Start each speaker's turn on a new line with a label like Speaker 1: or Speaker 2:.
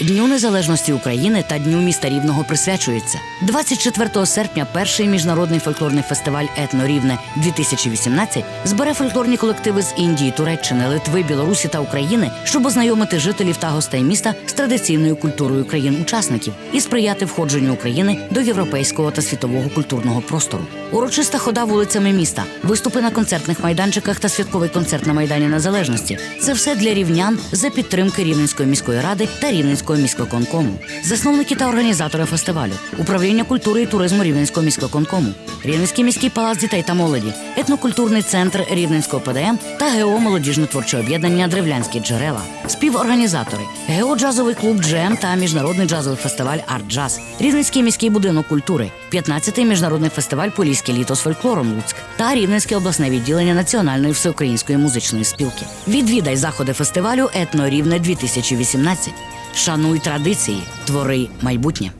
Speaker 1: Дню Незалежності України та Дню міста Рівного присвячується 24 серпня. Перший міжнародний фольклорний фестиваль Етно Рівне 2018 збере фольклорні колективи з Індії, Туреччини, Литви, Білорусі та України, щоб ознайомити жителів та гостей міста з традиційною культурою країн-учасників і сприяти входженню України до європейського та світового культурного простору. Урочиста хода вулицями міста, виступи на концертних майданчиках та святковий концерт на майдані Незалежності це все для рівнян за підтримки Рівненської міської ради та Рівненського міськвиконкому. Засновники та організатори фестивалю, управління культури і туризму Рівненського міськвиконкому, Рівненський міський палац дітей та молоді, етнокультурний центр Рівненського ПДМ та ГО молодіжно-творче об'єднання Древлянські джерела, співорганізатори, ГО джазовий клуб Джем та міжнародний джазовий фестиваль Арт Джаз, Рівненський міський будинок культури, 15-й міжнародний фестиваль Поліське літо з фольклором Луцьк та Рівненське обласне відділення Національної всеукраїнської музичної спілки. Відвідай заходи фестивалю Етно Рівне 2018. Шануй традиції, твори майбутнє.